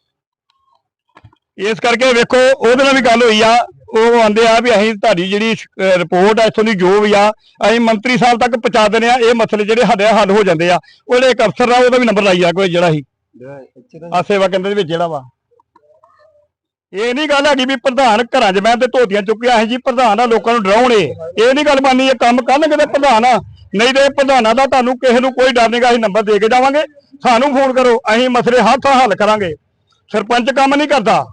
ਇਸ ਕਰਕੇ ਵੇਖੋ ਉਹਦੇ ਨਾਲ ਵੀ ਗੱਲ ਹੋਈ ਆ। ਉਹ ਆਂਦੇ ਆ ਵੀ ਅਸੀਂ ਤੁਹਾਡੀ ਜਿਹੜੀ ਰਿਪੋਰਟ ਆ ਇੱਥੋਂ ਦੀ ਜੋ ਵੀ ਆ ਅਸੀਂ ਮੰਤਰੀ ਸਾਹਿਬ ਤੱਕ ਪਹੁੰਚਾ ਦਿੰਦੇ ਆ। ਇਹ ਮਸਲੇ ਜਿਹੜੇ ਸਾਡੇ ਹੱਲ ਹੋ ਜਾਂਦੇ ਆ। ਉਹਦੇ ਇੱਕ ਅਫਸਰ ਆ ਉਹਦਾ ਵੀ ਨੰਬਰ ਲਾਈ ਆ ਕੋਈ ਜਿਹੜਾ ਸੀ ਆ ਸੇਵਾ ਕੇਂਦਰ ਦੇ ਵਿੱਚ ਜਿਹੜਾ ਵਾ। ਇਹ ਨਹੀਂ ਗੱਲ ਹੈਗੀ ਵੀ ਪ੍ਰਧਾਨ ਘਰਾਂ 'ਚ ਮੈਂ ਤੇ ਧੋਤੀਆਂ ਚੁੱਕਿਆ ਅਸੀਂ ਜੀ ਪ੍ਰਧਾਨ ਆ, ਲੋਕਾਂ ਨੂੰ ਡਰਾਉਣੇ। ਇਹ ਨਹੀਂ ਗੱਲ ਮੰਨੀ ਇਹ ਕੰਮ ਕਰਨਗੇ ਤੇ ਪ੍ਰਧਾਨ ਆ। ਨਹੀਂ ਤੇ ਪ੍ਰਧਾਨਾਂ ਦਾ ਤੁਹਾਨੂੰ ਕਿਸੇ ਨੂੰ ਕੋਈ ਡਰ ਨਹੀਂਗਾ ਅਸੀਂ ਨੰਬਰ ਦੇ ਕੇ ਜਾਵਾਂਗੇ। ਸਾਨੂੰ ਫੋਨ ਕਰੋ, ਅਸੀਂ ਮਸਲੇ ਹੱਥ ਹੱਲ ਕਰਾਂਗੇ। ਸਰਪੰਚ ਕੰਮ ਨਹੀਂ ਕਰਦਾ।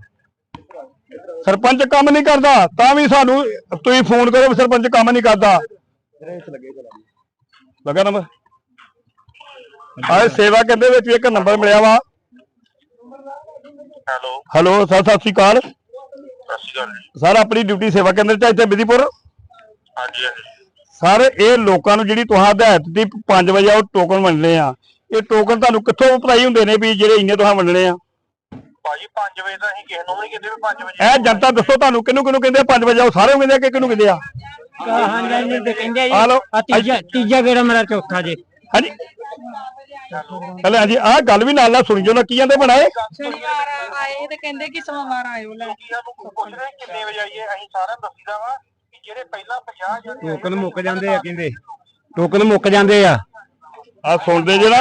ਸਰਪੰਚ ਕੰਮ ਨਹੀਂ ਕਰਦਾ, ਤਾਂ ਵੀ ਸਾਨੂੰ ਤੁਸੀਂ ਫੋਨ ਕਰੋ ਵੀ ਸਰਪੰਚ ਕੰਮ ਨਹੀਂ ਕਰਦਾ। ਲੱਗਾ ਨੰਬਰ? ਆਹ ਸੇਵਾ ਕੇਂਦਰ ਵਿੱਚ ਇੱਕ ਨੰਬਰ ਮਿਲਿਆ ਵਾ। ਹੈਲੋ ਹੈਲੋ ਸਰ ਸਤਿ ਸ਼੍ਰੀ ਅਕਾਲ ਸਤਿ ਸ਼੍ਰੀ ਅਕਾਲ ਜੀ ਸਰ ਆਪਣੀ ਡਿਊਟੀ ਸੇਵਾ ਕੇਂਦਰ ਚ ਇੱਥੇ ਬਿਧੀਪੁਰ ਹਾਂਜੀ ਹਾਂਜੀ ਸਰ ਇਹ ਲੋਕਾਂ ਨੂੰ ਜਿਹੜੀ ਤੁਹਾਂ ਹਦਾਇਤ ਦੀ 5 ਵਜੇ ਉਹ ਟੋਕਨ ਵੰਡਣੇ ਆ ਇਹ ਟੋਕਨ ਤੁਹਾਨੂੰ ਕਿੱਥੋਂ ਭਰਾਈ ਹੁੰਦੇ ਨੇ ਵੀ ਜਿਹੜੇ ਇੰਨੇ ਤੁਹਾਂ ਵੰਡਣੇ ਆ ਭਾਜੀ 5 ਵਜੇ ਤਾਂ ਅਸੀਂ ਕਿਸੇ ਨੂੰ ਵੀ ਨਹੀਂ ਕਹਿੰਦੇ ਵੀ 5 ਵਜੇ ਇਹ ਜਨਤਾ ਦੱਸੋ ਤੁਹਾਨੂੰ ਕਿਹਨੂੰ ਕਿਹਨੂੰ ਕਹਿੰਦੇ ਆ 5 ਵਜੇ ਆਓ ਸਾਰੇ ਨੂੰ ਕਹਿੰਦੇ ਆ ਕਿ ਕਿਹਨੂੰ ਕਹਿੰਦੇ ਆ ਹਾਂਜੀ ਹਾਂਜੀ ਤੇ ਕਹਿੰਦੇ ਆ ਲਓ ਆ ਤੀਜਾ ਤੀਜਾ ਗੇੜਾ ਮੇਰਾ ਚੌਥਾ ਜੀ ਹਾਂਜੀ। ਹਲੇ ਹਾਂਜੀ ਆਹ ਗੱਲ ਵੀ ਨਾਲ ਨਾਲ ਸੁਣੀ ਜੋ ਨਾ ਕੀ ਜਾਂਦੇ ਬਣਾਏ ਸ਼ਨੀਵਾਰ ਆਏ ਤੇ ਕਹਿੰਦੇ ਕਿ ਸੋਮਵਾਰ ਆਇਓ ਲੈ। ਕੀ ਸਾਨੂੰ ਪੁੱਛ ਰਹੇ ਕਿੰਨੇ ਵਜੇ ਆਈਏ ਅਸੀਂ ਸਾਰਿਆਂ ਨੂੰ ਦੱਸੀਦਾ ਵਾ ਕਿ ਜਿਹੜੇ ਪਹਿਲਾਂ 50 ਜਣੇ ਆਏ ਟੋਕਨ ਮੁੱਕ ਜਾਂਦੇ ਆ ਕਹਿੰਦੇ। ਟੋਕਨ ਮੁੱਕ ਜਾਂਦੇ ਆ। ਆ ਸੁਣਦੇ ਜੇ ਨਾ।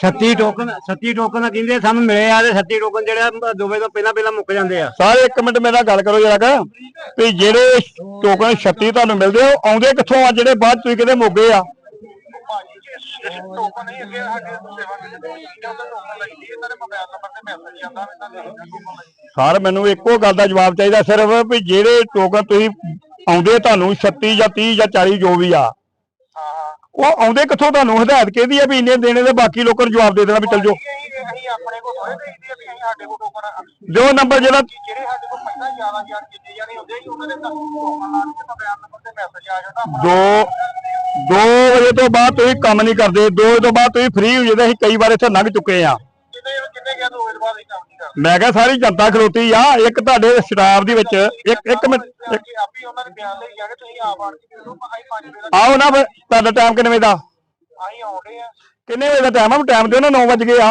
36 ਟੋਕਨ? 36 ਟੋਕਨ ਆ ਕਹਿੰਦੇ ਸਾਨੂੰ ਮਿਲੇ ਆ ਤੇ 36 ਟੋਕਨ ਜਿਹੜੇ ਦੋਵੇਂ ਤੋਂ ਪਹਿਲਾਂ ਪਹਿਲਾਂ ਮੁੱਕ ਜਾਂਦੇ ਆ। ਸਾਰੇ ਇੱਕ ਮਿੰਟ ਮੇਰਾ ਗੱਲ ਕਰੋ ਜਰਾ ਕਿ। ਵੀ ਜਿਹੜੇ ਟੋਕਨ 36 ਤੁਹਾਨੂੰ ਮਿਲਦੇ ਆ ਆਉਂਦੇ ਕਿੱਥੋਂ ਆ? ਜਿਹੜੇ ਬਾਅਦ ਤੁਸੀਂ ਕਿਤੇ ਮੋਗੇ ਆ। ਟੋਕਨ ਨਹੀਂ ਅੱਗੇ ਸਾਡੇ ਸੇਵਾ ਕਰਦੇ ਨੇ ਉਹਨਾਂ ਟੋਕਨ ਲਈ ਇਹਨਾਂ ਦੇ ਮੋਬਾਈਲ ਨੰਬਰ ਤੇ ਮੈਸੇਜ ਜਾਂਦਾ ਵੀ ਤੁਹਾਨੂੰ ਸਰ ਮੈਨੂੰ ਇੱਕੋ ਗੱਲ ਦਾ ਜਵਾਬ ਚਾਹੀਦਾ ਸਿਰਫ ਵੀ ਜਿਹੜੇ ਟੋਕਨ ਤੁਸੀਂ ਆਉਂਦੇ ਤੁਹਾਨੂੰ 36 ਜਾਂ 30 ਜਾਂ 40 ਜੋ ਵੀ ਆ ਉਹ ਆਉਂਦੇ ਕਿੱਥੋਂ ਤੁਹਾਨੂੰ? ਹਦਾਇਤ ਕਿਹਦੀ ਆ ਵੀ ਇੰਨੇ ਦੇਣੇ ਦੇ ਬਾਕੀ ਲੋਕਾਂ ਨੂੰ ਜਵਾਬ ਦੇ ਦੇਣਾ ਵੀ ਚਲ ਜਾਓ? ਆਪਣੇ ਕੋਲ ਥੋੜੇ ਦੇਈਦੀ ਆ ਵੀ ਅਸੀਂ ਸਾਡੇ ਕੋਲ ਟੋਕਨ ਜੋ ਨੰਬਰ ਜਿਹੜਾ ਜਿਹੜੇ ਸਾਡੇ ਕੋਲ ਪਹਿਲਾਂ ਜ਼ਿਆਦਾ ਜ਼ਿਆਦਾ ਜਿੰਨੇ ਜਾਣੇ ਹੁੰਦੇ ਸੀ ਉਹਨਾਂ ਦੇ ਟੋਕਨ ਲਾ ਕੇ ਮੋਬਾਈਲ ਨੰਬਰ ਤੇ ਮੈਸੇਜ ਆ ਜਾਂਦਾ। ਦੋ 2 ਵਜੇ ਤੋਂ ਬਾਅਦ ਤੁਸੀਂ ਕੰਮ ਨਹੀਂ ਕਰਦੇ। 2 ਵਜੇ ਤੋਂ ਬਾਅਦ ਤੁਸੀਂ ਫ੍ਰੀ ਹੋ ਜਾਂਦੇ। ਅਸੀਂ ਕਈ ਵਾਰ ਇੱਥੇ ਲੰਘ ਚੁੱਕੇ ਆ ਕਿੰਨੇ ਕਿੰਨੇ ਦੋ ਮੈਂ ਕਿਹਾ ਸਾਰੀ ਜਨਤਾ ਖਲੋਤੀ ਆ। ਇੱਕ ਤੁਹਾਡੇ ਸਟਾਫ ਦੀ ਵਿੱਚ ਇੱਕ ਇੱਕ ਮਿੰਟ ਇੱਕ- ਕਿ ਆਪੀ ਉਹਨਾਂ ਦੇ ਬਿਆਨ ਲਈ ਜਾਗੇ ਤੁਸੀਂ ਆਪ ਆਣ ਕੇ ਜਦੋਂ ਅਸੀਂ 5 ਵਜੇ ਦਾ ਆਓ ਨਾ ਫਿਰ। ਤੁਹਾਡਾ ਟਾਈਮ ਕਿੰਨੇ ਵਜੇ ਦਾ? ਅਸੀਂ ਆਉਂਦੇ ਆ ਕਿੰਨੇ ਵਜੇ ਦਾ ਟਾਈਮ ਆ? ਟਾਈਮ ਦਿਓ ਨਾ 9 ਵਜ ਆ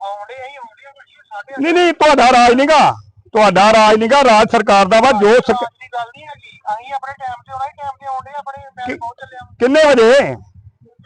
ਆਉਂਦੇ ਅਸੀਂ ਆਉਂਦੇ ਆ ਭਾਜੀ ਸਾਡੇ ਨਹੀਂ ਨਹੀਂ ਤੁਹਾਡਾ ਰਾਜ ਨਹੀਂਗਾ ਤੁਹਾਡਾ ਰਾਜ ਨਹੀਂਗਾ ਰਾਜ ਸਰਕਾਰ ਦਾ ਵਾ ਜੋ ਸਰਕ- ਦੀ ਗੱਲ ਨਹੀਂ ਹੈਗੀ। ਅਸੀਂ ਆਪਣੇ ਟਾਈਮ ਤੇ ਆਉਣਾ ਟਾਈਮ ਤੇ ਆਉਂਦੇ ਆਪਣੇ ਮੈਂ ਪਹੁੰਚ ਚੱਲਿਆ। ਕਿੰਨੇ ਵਜੇ?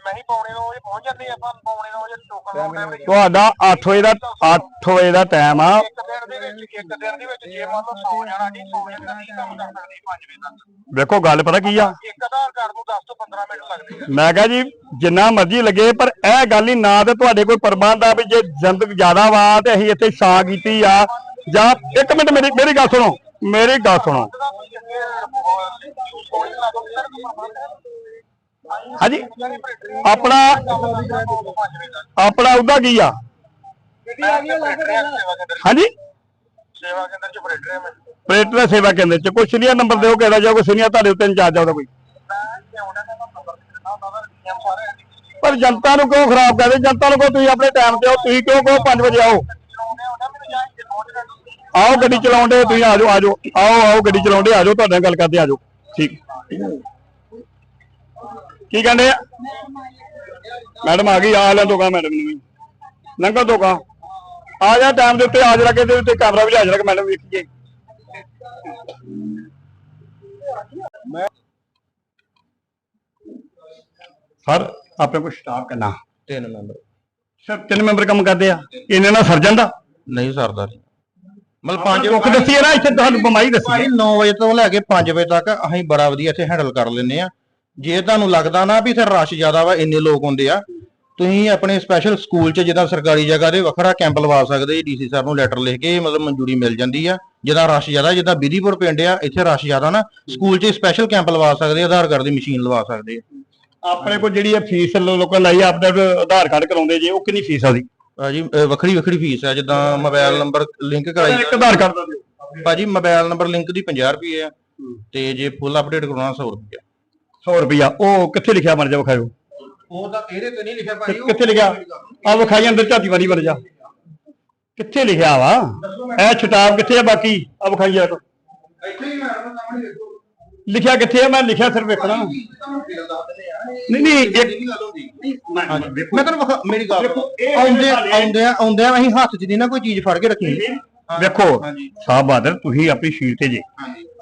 ਮੈਂ ਹੀ ਪੌਣੇ 9 ਵਜੇ ਪਹੁੰਚ ਜਾਂਦੇ ਆ ਆਪਾਂ ਪੌਣੇ 9 ਵਜੇ ਟੋਕਨ ਲਾਉਂਦੇ ਵਿੱਚ ਤੁਹਾਡਾ 8 ਵਜੇ ਦਾ 8 ਵਜੇ ਦਾ ਟਾਈਮ ਆ ਇੱਕ ਦਿਨ ਦੇ ਵਿੱਚ ਇੱਕ ਦਿਨ ਦੇ ਵਿੱਚ ਜੇ ਮੰਨ ਲਓ ਸੌ ਜਾਣਾ ਨਹੀਂ ਸੌ ਜਾਣਾ ਨਹੀਂ ਕੰਮ ਕਰ ਸਕਦੇ 5 ਵਜੇ ਤੱਕ ਵੇਖੋ ਗੱਲ ਪਤਾ ਕੀ ਆ ਇੱਕ ਆਧਾਰ ਕਾਰਡ ਨੂੰ 10 ਤੋਂ 15 ਮਿੰਟ ਲੱਗਦੇ ਆ ਮੈਂ ਕਿਹਾ ਜੀ ਜਿੰਨਾ ਮਰਜ਼ੀ ਲੱਗੇ ਪਰ ਇਹ ਗੱਲ ਨਹੀਂ ਨਾ ਤੇ ਤੁਹਾਡੇ ਕੋਈ ਪ੍ਰਬੰਧ ਆ ਵੀ ਜੇ ਜਨਤਕ ਜ਼ਿਆਦਾ ਵਾ ਤੇ ਅਸੀਂ ਇੱਥੇ ਛਾਂ ਕੀਤੀ ਆ ਜਾਂ ਇੱਕ ਮਿੰਟ ਮੇਰੀ ਮੇਰੀ ਗੱਲ ਸੁਣੋ ਮੇਰੀ ਗੱਲ ਸੁਣੋ ਹਾਂਜੀ। ਆਪਣਾ ਆਪਣਾ ਉਹਦਾ ਕੀ ਆ? ਹਾਂਜੀ। ਸੇਵਾ ਕੇਂਦਰ ਚ ਬਰੇਟਰ ਹੈ ਮੈਂ ਆਪਰੇਟਰ ਸੇਵਾ ਕੇਂਦਰ ਚ। ਕੋਈ ਸੀਨੀਅਰ ਨੰਬਰ ਦਿਓ, ਕਿਹੜਾ ਜਾਂ ਕੋਈ ਸੀਨੀਅਰ ਤੁਹਾਡੇ ਉੱਤੇ ਇੰਚਾਰਜ ਆ ਕੋਈ। ਪਰ ਜਨਤਾ ਨੂੰ ਕਿਉਂ ਖਰਾਬ ਕਰਦੇ? ਜਨਤਾ ਨੂੰ ਕਹੋ ਤੁਸੀਂ ਆਪਣੇ ਟਾਈਮ ਤੇ ਆਓ? ਤੁਸੀਂ ਕਿਉਂ ਕਹੋ 5 ਵਜੇ ਆਓ? ਆਓ ਗੱਡੀ ਚਲਾਉਂਦੇ ਤੁਸੀਂ ਆ ਜਾਓ ਆ ਜਾਓ। ਆਓ ਆਓ ਗੱਡੀ ਚਲਾਉਂਦੇ ਆ ਜਾਓ, ਤੁਹਾਡੇ ਨਾਲ ਗੱਲ ਕਰਦੇ ਆ ਜਾਓ। ਠੀਕ। ਕੀ ਕਹਿੰਦੇ ਆ? ਮੈਡਮ ਆ ਗਈ ਆ ਲੈਣ ਦੋਗਾ ਮੈਡਮ ਨੂੰ ਵੀ। ਲੰਘੋ ਦੋਗਾ ਆ ਜਾ ਟਾਈਮ ਦੇ ਉੱਤੇ ਆ ਜਰਾ ਕੇ ਦੇ ਉੱਤੇ ਕੈਮਰਾ ਵੀ ਆ ਜਰਾ ਕਿ ਮੈਡਮ ਵੇਖੀਏ। ਸਰ ਆਪਣੇ ਕੋਲ ਸਟਾਫ ਕਿੰਨਾ? ਤਿੰਨ ਮੈਂਬਰ ਸਰ ਤਿੰਨ ਮੈਂਬਰ ਕੰਮ ਕਰਦੇ ਆ। ਇਹਨੇ ਨਾਲ ਸਰਜਨ ਦਾ ਨਹੀਂ ਸਰਦਾ ਜੀ ਮਤਲਬ ਪੰਜ 5 ਦੁੱਖ ਦੱਸੀ ਹੈ ਨਾ ਇੱਥੇ ਤੁਹਾਨੂੰ ਬਿਮਾਰੀ ਦੱਸੀ ਹੈ 9 ਵਜੇ ਤੋਂ ਲੈ ਕੇ 5 ਵਜੇ ਤੱਕ ਅਸੀਂ ਬੜਾ ਵਧੀਆ ਇੱਥੇ ਹੈਂਡਲ ਕਰ ਲੈਂਦੇ ਆ। ਜੇ ਤੁਹਾਨੂੰ ਲੱਗਦਾ ਨਾ ਵੀ ਇੱਥੇ ਰਸ਼ ਜ਼ਿਆਦਾ ਵਾ ਇੰਨੇ ਲੋਕ ਹੁੰਦੇ ਆ ਤੁਸੀਂ ਆਪਣੇ ਸਪੈਸ਼ਲ ਸਕੂਲ 'ਚ ਜਿੱਦਾਂ ਸਰਕਾਰੀ ਜਗ੍ਹਾ ਦੇ ਵੱਖਰਾ ਕੈਂਪ ਲਵਾ ਸਕਦੇ ਜੀ ਡੀਸੀ ਸਾਹਿਬ ਨੂੰ ਲੈਟਰ ਲਿਖ ਕੇ ਮਤਲਬ ਮਨਜ਼ੂਰੀ ਮਿਲ ਜਾਂਦੀ ਆ ਜਿੱਦਾਂ ਰਸ਼ ਜ਼ਿਆਦਾ ਜਿੱਦਾਂ ਬਿਧੀਪੁਰ ਪਿੰਡ ਆ ਇੱਥੇ ਰਸ਼ ਜ਼ਿਆਦਾ ਨਾ ਸਕੂਲ 'ਚ ਸਪੈਸ਼ਲ ਕੈਂਪ ਲਵਾ ਸਕਦੇ ਆ, ਆਧਾਰ ਕਾਰਡ ਦੀ ਮਸ਼ੀਨ ਲਵਾ ਸਕਦੇ ਆ। ਆਪਣੇ ਕੋਲ ਜਿਹੜੀ ਇਹ ਫੀਸ ਲੋਕਾਂ ਲਈ ਆਪਣੇ ਆਧਾਰ ਕਾਰਡ ਕਰਾਉਂਦੇ ਜੇ ਉਹ ਕਿੰਨੀ ਫੀਸ ਆ ਦੀ ਭਾਜੀ ਅਹ ਵੱਖਰੀ ਵੱਖਰੀ ਫੀਸ ਆ ਜਿੱਦਾਂ ਮੋਬਾਈਲ ਨੰਬਰ ਲਿੰਕ ਕਰਾਈ। ਇੱਕ ਆਧਾਰ ਕਾਰਡ ਦਾ ਦਿਓ। ਭਾਜੀ ਮੋਬਾਈਲ ਨੰਬਰ ਲਿੰਕ ਦੀ 50 ਰੁਪਏ ਆ ਤੇ ਜੇ ਫੁੱਲ ਅਪਡੇਟ ਕਰਾਉਣਾ 100 ਰੁਪਏ। 100 ਰੁਪਿਆ ਉਹ ਕਿੱਥੇ ਲਿਖਿਆ ਮਰ ਜਾ ਵਿਖਾਇਓ? ਉਹ ਤਾਂ ਇਹਦੇ ਤੇ ਨਹੀਂ ਲਿਖਿਆ ਕਿ- ਕਿੱਥੇ ਲਿਖਿਆ? ਆ ਵਿਖਾਈ ਅੰਦਰ ਝਾਤੀ ਵਾਲੀ ਵਰ ਜਾ ਕਿੱਥੇ ਲਿਖਿਆ ਵਾ? ਇਹ ਛਟਾਪ ਕਿੱਥੇ ਆ ਬਾਕੀ? ਆ ਵਿਖਾਈ ਜਾ ਇੱਥੇ ਹੀ ਮੈਡਮ ਸਾਹਮਣੇ ਦੇਖੋ। ਲਿਖਿਆ ਕਿੱਥੇ ਆ? ਮੈਂ ਲਿਖਿਆ ਸਿਰਫ ਵੇਖਣਾ ਨਹੀਂ ਨਹੀਂ ਇੱਕ ਮੈਂ ਤੁਹਾਨੂੰ ਵਿਖਾ ਮੇਰੀ ਗੱਲ ਦੇਖੋ, ਇਹ ਆਉਂਦੇ ਆਉਂਦੇ ਆ ਆਉਂਦੇ ਆ ਅਸੀਂ ਹੱਥ 'ਚ ਦੀ ਨਾ ਕੋਈ ਚੀਜ਼ ਫੜ ਕੇ ਰੱਖੀ। ਵੇਖੋ ਸਾਹਿਬ ਬਹਾਦਰ ਤੁਸੀਂ ਆਪਣੀ ਸ਼ੀਟ ਤੇ ਜੇ।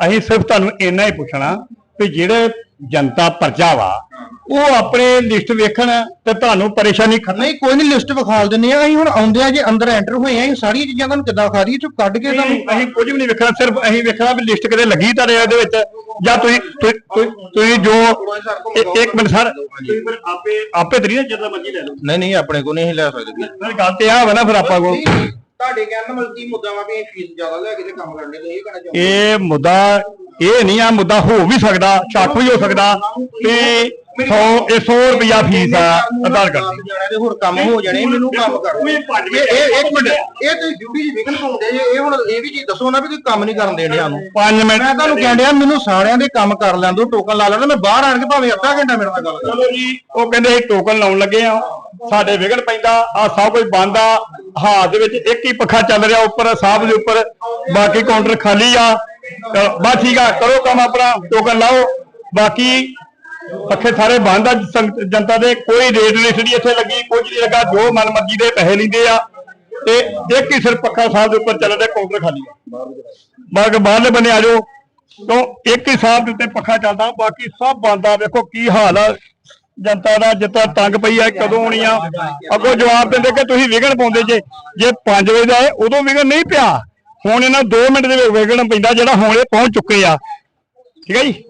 ਅਸੀਂ ਸਿਰਫ ਤੁਹਾਨੂੰ ਇੰਨਾ ਹੀ ਪੁੱਛਣਾ ਵੀ ਜਿਹੜੇ ਜਨਤਾ ਪਰਚਾ ਵਾ ਉਹ ਆਪਣੇ ਲਿਸਟ ਵੇਖਣ ਤੇ ਤੁਹਾਨੂੰ ਪਰੇਸ਼ਾਨੀ ਖਤਮ ਨਹੀਂ ਕੋਈ ਨਹੀਂ ਲਿਸਟ ਵਿਖਾਲ ਦਿੰਨੇ ਆ ਅਸੀਂ ਹੁਣ ਆਉਂਦੇ ਆ ਜੇ ਅੰਦਰ ਐਂਟਰ ਹੋਏ ਆ ਅਸੀਂ ਸਾਰੀਆਂ ਚੀਜ਼ਾਂ ਤੁਹਾਨੂੰ ਕਿੱਦਾਂ ਵਿਖਾ ਦਈਏ? ਚੁ ਕੱਢ ਕੇ ਤੁਹਾਨੂੰ ਅਸੀਂ ਕੁਝ ਵੀ ਨਹੀਂ ਵੇਖਣਾ ਸਿਰਫ ਅਸੀਂ ਵੇਖਣਾ ਵੀ ਲਿਸਟ ਕਿਤੇ ਲੱਗੀ ਤਾਂ ਰਿਹਾ ਇਹਦੇ ਵਿੱਚ ਜਾਂ ਤੁਸੀਂ ਤੁਸੀਂ- ਜੋ ਇੱਕ- ਮਿੰਟ ਸਰ ਆਪੇ ਆਪੇ ਤਰੀ ਨਾ ਜਦੋਂ ਮਰਜ਼ੀ ਲੈ ਲਓ। ਨਹੀਂ ਨਹੀਂ ਆਪਣੇ ਕੋ ਨਹੀਂ ਲੈ ਸਕਦੇ। ਫਿਰ ਗੱਲ ਤੇ ਆ ਵਾ ਨਾ ਫਿਰ ਆਪਾਂ ਕੋ ਤੁਹਾਡੇ ਕਹਿਣ ਦਾ ਮਤਲਬ ਕੀ ਮੁੱਦਾ ਵਾ ਵੀ ਫੀਸ ਜ਼ਿਆਦਾ ਲੈ ਕੇ ਤੇ ਕੰਮ ਕਰਨੇ ਤੇ ਇਹ ਕਹਿਣਾ ਚਾਹੁੰਦੇ ਇਹ ਮੁੱਦਾ ਇਹ ਨਹੀਂ ਆ, ਮੁੱਦਾ ਹੋ ਵੀ ਸਕਦਾ ਸ਼ੱਕ ਵੀ ਹੋ ਸਕਦਾ ਤੇ 100 ਇਹ 100 ਰੁਪਿਆ ਫੀਸ ਆ ਆਧਾਰ ਕਾਰਡ ਦੀ। ਜਾਣਾ ਤੇ ਹੋਰ ਕੰਮ ਹੋ ਜਾਣੇ ਮੈਨੂੰ ਕੰਮ ਕਰ। ਇਹ ਇਹ ਇੱਕ ਮਿੰਟ ਇਹ ਤੁਸੀਂ ਡਿਊਟੀ 'ਚ ਵਿਘਨ ਪਾਉਂਦੇ ਜੇ ਇਹ ਹੁਣ ਇਹ ਵੀ ਚੀਜ਼ ਦੱਸੋ ਨਾ ਵੀ ਤੁਸੀਂ ਕੰਮ ਨਹੀਂ ਕਰਨ ਦੇਣ ਡਿਆ ਨੂੰ 5 ਮਿੰਟ ਮੈਂ ਤੁਹਾਨੂੰ ਕਹਿਣ ਡਿਆ ਮੈਨੂੰ ਸਾਰਿਆਂ ਦੇ ਕੰਮ ਕਰ ਲੈਣ ਦਿਓ ਟੋਕਨ ਲਾ ਲੈਣ ਮੈਂ ਬਾਹਰ ਆਣ ਕੇ ਭਾਵੇਂ ਅੱਧਾ ਘੰਟਾ ਮੇਰੇ ਨਾਲ ਗੱਲ ਕਰ। ਚਲੋ ਜੀ ਉਹ ਕਹਿੰਦੇ ਅਸੀਂ ਟੋਕਨ ਲਾਉਣ ਲੱਗੇ ਆ ਸਾਡੇ ਵਿਗੜ ਪੈਂਦਾ ਆ ਸਭ ਕੁਝ ਬੰਦ ਆ। ਹਾਂ ਦੇ ਵਿੱਚ ਇੱਕ ਹੀ ਪੱਖਾ ਚੱਲ ਰਿਹਾ ਉੱਪਰ ਸਾਹਬ ਦੇ ਉੱਪਰ। ਬਾਕੀ ਕਾਊਂਟਰ ਖਾਲੀ ਆ। ਬਸ ਠੀਕ ਆ ਕਰੋ ਕੰਮ ਆਪਣਾ ਟੋਕਨ ਲਾਓ। ਬਾਕੀ ਪੱਖੇ ਸਾਰੇ ਬੰਦ ਆ ਸੰਗਤ- ਜਨਤਾ ਦੇ ਕੋਈ ਰੇਟ ਲਿਸਟ ਨਹੀਂ ਇੱਥੇ ਲੱਗੀ ਕੁਝ ਨਹੀਂ ਲੱਗਾ, ਜੋ ਮਨਮਰਜ਼ੀ ਦੇ ਪੈਸੇ ਲੈਂਦੇ ਆ। ਤੇ ਇੱਕ ਹੀ ਸਿਰਫ ਪੱਖਾ ਸਾਹਿਬ ਦੇ ਉੱਪਰ ਚੱਲ ਰਿਹਾ ਕਾਊਂਟਰ ਖਾਲੀ ਆ। ਬਾਕੀ ਬਾਹਰਲੇ ਬੰਨੇ ਆ ਜਾਓ ਤੋਂ ਇੱਕ ਹੀ ਸਾਹਿਬ ਦੇ ਉੱਤੇ ਪੱਖਾ ਚੱਲਦਾ, ਬਾਕੀ ਸਭ ਬੰਦ ਆ। ਵੇਖੋ ਕੀ ਹਾਲ ਆ। ਜਨਤਾ ਦਾ ਜਿੱਤਾ ਤੰਗ ਪਈ ਆ, ਕਦੋਂ ਆਉਣੀ ਆ? ਅੱਗੋਂ ਜਵਾਬ ਦਿੰਦੇ ਕਿ ਤੁਸੀਂ ਵਿਗੜ ਪਾਉਂਦੇ ਜੇ। ਜੇ 5 ਵਜੇ ਦਾ ਹੈ ਉਦੋਂ ਵਿਗੜ ਨਹੀਂ ਪਿਆ। ਹੁਣ ਇਹਨਾਂ 2 ਮਿੰਟ ਦੇ ਵਿੱਚ ਵਿਗੜਨ ਪੈਂਦਾ, ਜਿਹੜਾ ਹੁਣ ਇਹ ਪਹੁੰਚ ਚੁੱਕੇ ਆ। ਠੀਕ ਹੈ ਜੀ?